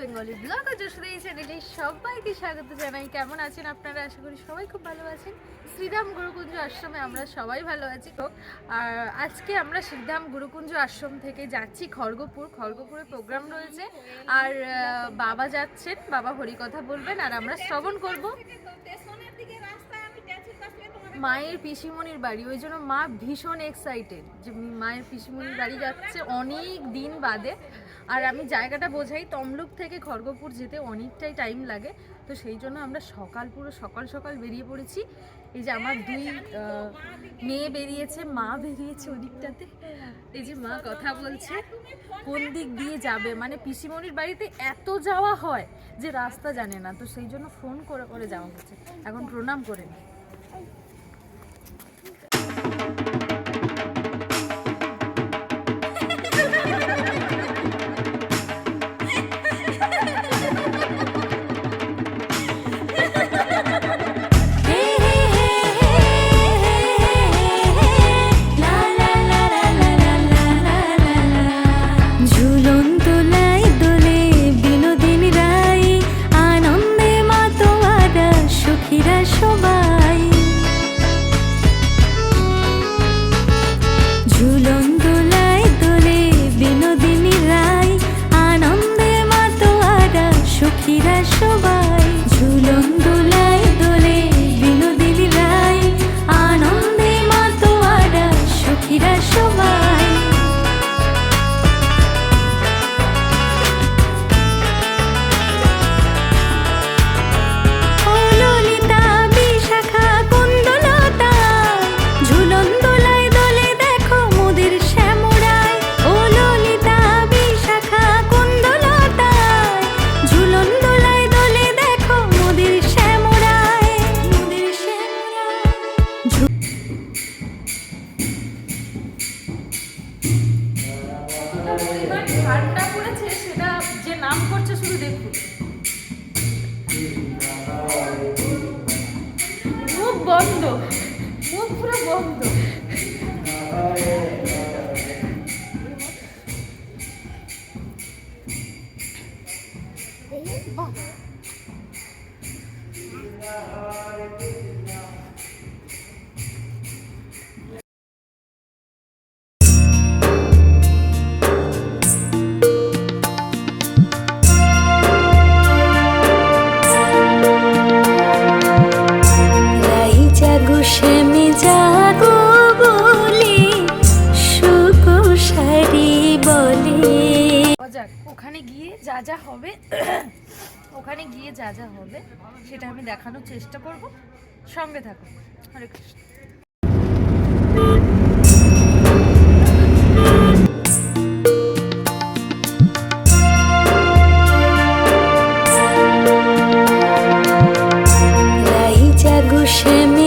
Bengali blog আর যশোদা চ্যানেলে সবাইকে স্বাগত জানাই। কেমন আছেন আপনারা? আশা করি সবাই খুব ভালো আছেন। শ্রীধাম গুরুকুঞ্জ আশ্রমে আমরা সবাই ভালো আছি আর আজকে আমরা শ্রীধাম গুরুকুঞ্জ আশ্রম থেকে যাচ্ছি খড়গপুর। খড়গপুরে প্রোগ্রাম রয়েছে। আর বাবা যাচ্ছেন, বাবা হরিকথা বলবেন, আর আমরা শ্রবণ করব। মায়ের পিসিমণির বাড়ি। ওই জন্য মা ভীষণ এক্সাইটেড যে মায়ের পিসিমণির বাড়ি যাচ্ছে অনেক দিন বাদে। আর আমি জায়গাটা বোঝাই, তমলুক থেকে খড়গপুর যেতে অনেকটাই টাইম লাগে। তো সেই জন্য আমরা সকাল পুরো সকাল সকাল বেরিয়ে পড়েছি। এই যে আমার দুই মেয়ে বেরিয়েছে, মা বেরিয়েছে ওদিকটাতে। এই যে মা কথা বলছে, কোন দিক দিয়ে যাবে? মানে পিসিমণির বাড়িতে এত যাওয়া হয় যে রাস্তা জানে না। তো সেই জন্য ফোন করে করে যাওয়া হচ্ছে। এখন প্রণাম করে নিই যা যা হবে, ওখানে গিয়ে যা যা হবে, সেটা আমি দেখানোর চেষ্টা করব। সঙ্গে থাকুন। হরে কৃষ্ণ। শ্যামে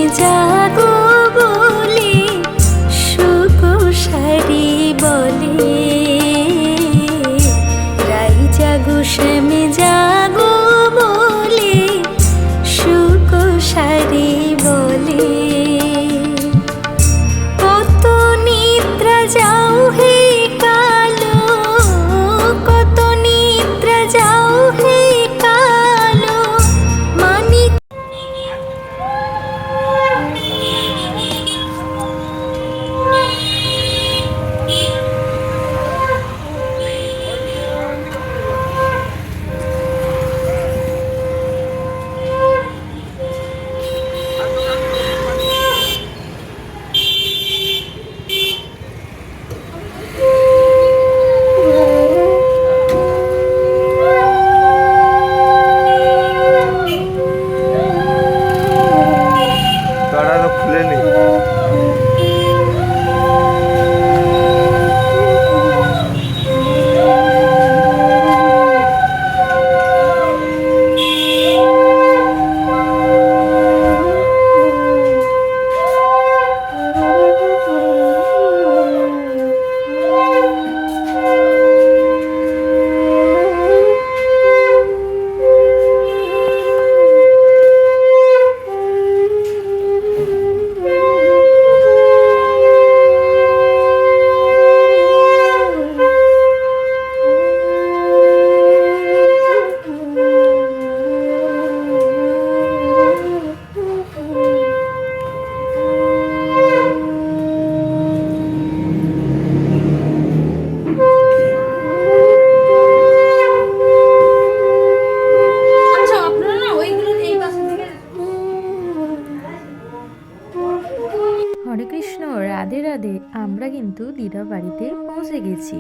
রাধে আমরা কিন্তু দিদা বাড়িতে পৌঁছে গেছি।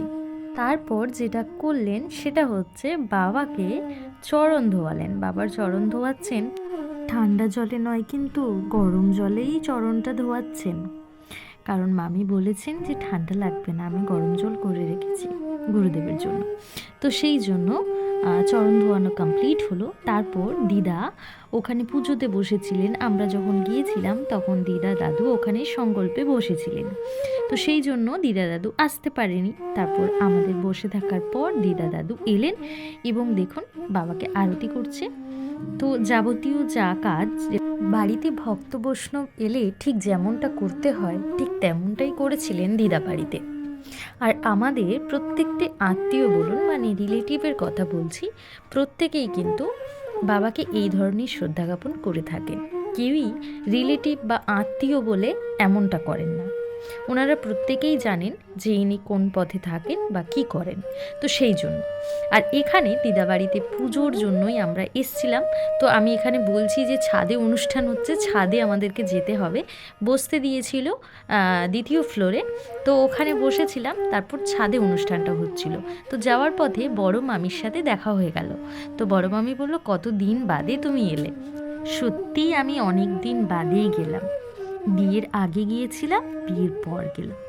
তারপর যেটা করলেন সেটা হচ্ছে বাবাকে চরণ ধোয়ালেন। বাবার চরণ ধোয়াচ্ছেন। ঠান্ডা জলে নয় কিন্তু গরম জলেই চরণটা ধোয়াচ্ছেন। কারণ মামি বলেছেন যে ঠান্ডা লাগবে না, আমি গরম জল করে রেখেছি গুরুদেবের জন্য। তো সেই জন্য চরণ ধোয়ানো কমপ্লিট হলো। তারপর দিদা ওখানে পুজোতে বসেছিলেন। আমরা যখন গিয়েছিলাম তখন দিদা দাদু ওখানে সংকল্পে বসেছিলেন। তো সেই জন্য দিদা দাদু আসতে পারেনি। তারপর আমাদের বসে থাকার পর দিদা দাদু এলেন এবং দেখুন বাবাকে আরতি করছে। তো যাবতীয় যা কাজ বাড়িতে ভক্ত বৈষ্ণব এলে ঠিক যেমনটা করতে হয়, ঠিক তেমনটাই করেছিলেন দিদা বাড়িতে। আর আমাদের প্রত্যেকটি আত্মীয় বলুন মানে রিলেটিভের কথা বলছি, প্রত্যেকেই কিন্তু বাবাকে এই ধরনের শ্রদ্ধা জ্ঞাপন করে থাকেন। কেউই রিলেটিভ বা আত্মীয় বলে এমনটা করেন না। ওনারা প্রত্যেকেই জানেন যে ইনি কোন পথে থাকেন বা কি করেন, তো সেই জন্য। আর এখানে দিদাবাড়িতে পুজোর জন্যই আমরা এসছিলাম, তো আমি এখানে বলছি যে ছাদে অনুষ্ঠান হচ্ছে, ছাদে আমাদেরকে যেতে হবে। বসতে দিয়েছিল দ্বিতীয় ফ্লোরে, তো ওখানে বসেছিলাম, তারপর ছাদে অনুষ্ঠানটা হচ্ছিল। তো যাওয়ার পথে বড় মামির সাথে দেখা হয়ে গেল। তো বড় মামি বলল কত দিন বাদে তুমি এলে? সত্যিই আমি অনেক দিন বাদেই গেলাম। বিয়ের আগে গিয়েছিলাম, বিয়ের পর গেলাম।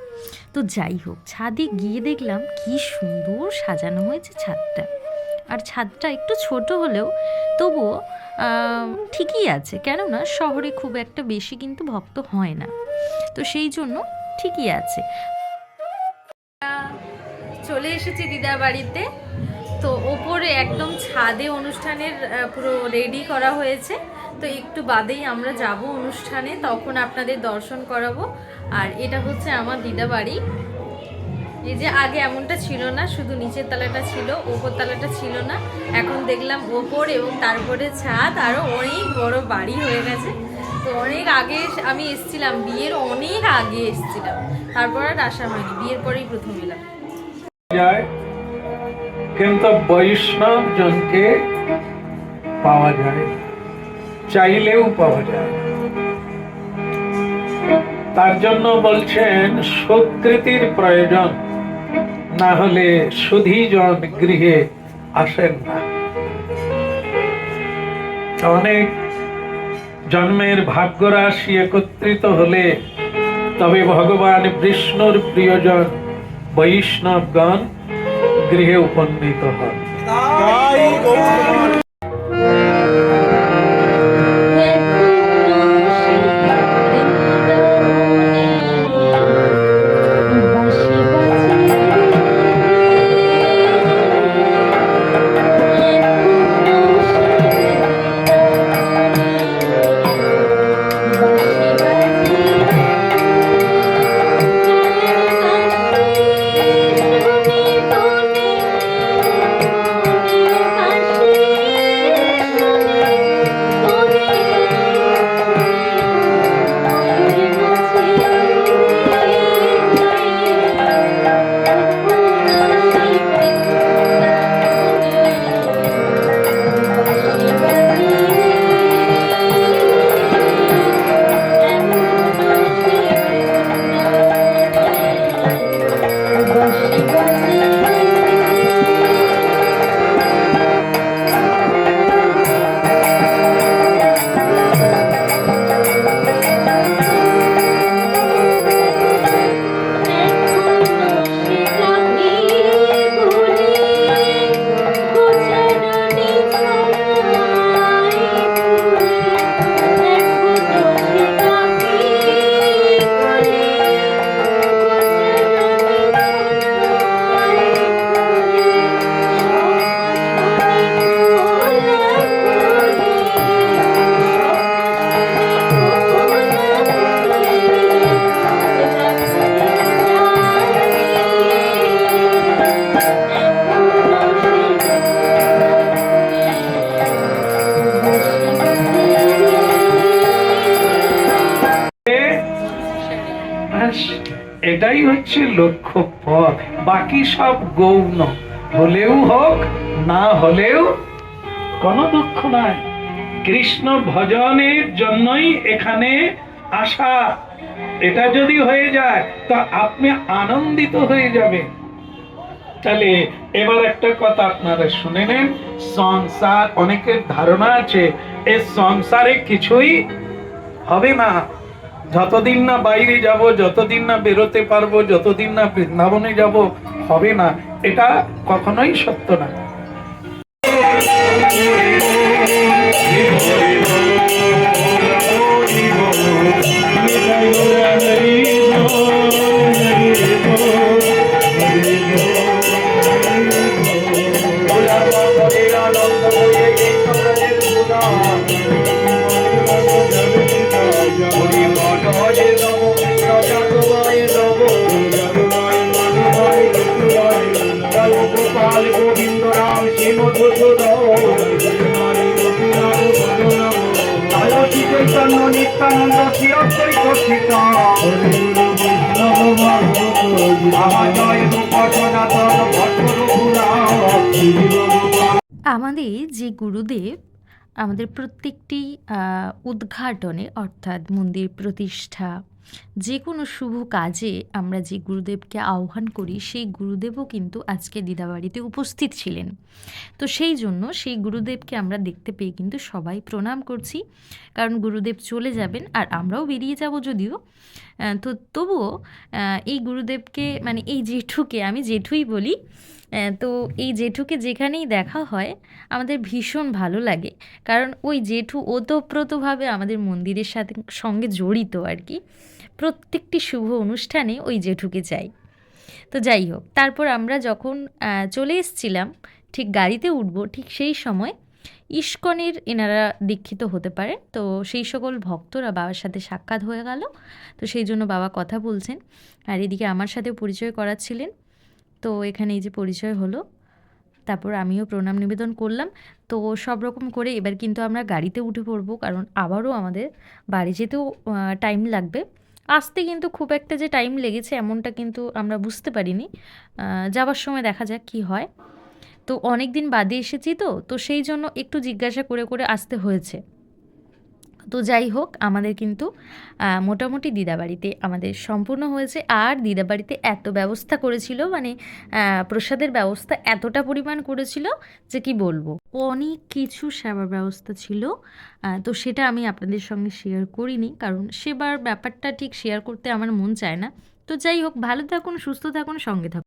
তো যাই হোক, ছাদে গিয়ে দেখলাম কি সুন্দর সাজানো হয়েছে ছাদটা। আর ছাদটা একটু ছোট হলেও তবুও ঠিকই আছে। কেননা শহরে খুব একটা বেশি কিন্তু ভক্ত হয় না। তো সেই জন্য ঠিকই আছে। চলে এসেছি দিদার বাড়িতে। তো ওপরে একদম ছাদে অনুষ্ঠানের পুরো রেডি করা হয়েছে। তো একটু বাদেই আমরা যাব অনুষ্ঠানে, তখন আপনাদের দর্শন করাবো। আর এটা হচ্ছে আমার দিদা বাড়ি। এই যে আগে এমনটা ছিল না, শুধু নিচের তলাটা ছিল, ওপর তলাটা ছিল না। এখন দেখলাম ওপর এবং তারপরে ছাদ আরও অনেক বড় বাড়ি হয়ে গেছে। তো অনেক আগে আমি এসেছিলাম, বিয়ের অনেক আগে এসেছিলাম। তারপর আর আসা হয়নি, বিয়ের পরেই প্রথম এলাম। কিন্তু বৈষ্ণব জনকে পাওয়া যায়। চাইলেও পাওয়া যায় তার জন্য বলছেন স্বীকৃতির প্রয়োজন, না হলে সুধীজন গৃহে আসেন না। অনেক জন্মের ভাগ্যরাশি একত্রিত হলে তবে ভগবান বিষ্ণুর প্রিয়জন বৈষ্ণবগণ গৃহে উপনীত হন। বাকি সব গৌণ। হলেও হোক, না হলেও কোনো দুঃখ নাই। কৃষ্ণ ভজনের জন্যই এখানে আসা। এটা যদি হয়ে যায়, তা আপনি আনন্দিত হয়ে যাবে তাহলে এবার একটা কথা আপনারা শুনে নেন। সংসার অনেকের ধারণা আছে, এ সংসারে কিছুই হবে না। যতদিন না বাইরে যাব যতদিন না বেরোতে পারব যতদিন না বৃন্দাবনে যাব হবে না এটা কখনোই সত্য না গোবিন্দ আমাদের যে গুরুদেব আমাদের প্রত্যেকটি উদ্ঘাটনে, অর্থাৎ মন্দির প্রতিষ্ঠা যে কোনো শুভ কাজে আমরা যে গুরুদেবকে আহ্বান করি, সেই গুরুদেবও কিন্তু আজকে দিদাবাড়িতে উপস্থিত ছিলেন। তো সেই জন্য সেই গুরুদেবকে আমরা দেখতে পেয়ে কিন্তু সবাই প্রণাম করছি। কারণ গুরুদেব চলে যাবেন আর আমরাও বেরিয়ে যাব যদিও। তো তবুও এই গুরুদেবকে মানে এই জেঠুকে আমি জেঠুই বলি তো এই জেঠুকে যেখানেই দেখা হয়, আমাদের ভীষণ ভালো লাগে। কারণ ওই জেঠু ওতপ্রোতভাবে আমাদের মন্দিরের সাথে সঙ্গে জড়িত আর কি। প্রত্যেকটি শুভ অনুষ্ঠানে ওই জেঠুকে চাই। তো যাই হোক, তারপর আমরা যখন চলে এসেছিলাম, ঠিক গাড়িতে উঠব, ঠিক সেই সময় ইস্কনের এনারা দীক্ষিত হতে পারে। তো সেই সকল ভক্তরা বাবার সাথে সাক্ষাৎ হয়ে গেল। তো সেই জন্য বাবা কথা বলছেন। আর এদিকে আমার সাথে পরিচয় করাচ্ছিলেন। তো এখানে এই যে পরিচয় হলো, তারপর আমিও প্রণাম নিবেদন করলাম। তো সব রকম করে এবার কিন্তু আমরা গাড়িতে উঠে পড়ব, কারণ আবারও আমাদের বাড়ি যেতেও টাইম লাগবে। আসতে কিন্তু খুব একটা যে টাইম লেগেছে এমনটা কিন্তু আমরা বুঝতে পারিনি। যাওয়ার সময় দেখা যাক কি হয়। তো অনেক দিন বাদে এসেছি তো তো সেই জন্য একটু জিজ্ঞাসা করে করে আসতে হয়েছে। তো যাই হোক, আমাদের কিন্তু মোটামুটি দিদাবাড়িতে আমাদের সম্পূর্ণ হয়েছে। আর দিদাবাড়িতে এত ব্যবস্থা করেছিল মানে প্রসাদের ব্যবস্থা এতটা পরিমাণ করেছিল যে কি বলব। অনেক কিছু সেবার ব্যবস্থা ছিল তো সেটা আমি আপনাদের সঙ্গে শেয়ার করিনি, কারণ সেবার ব্যাপারটা ঠিক শেয়ার করতে আমার মন চায় না। তো যাই হোক, ভালো থাকুন, সুস্থ থাকুন, সঙ্গে থাকুন।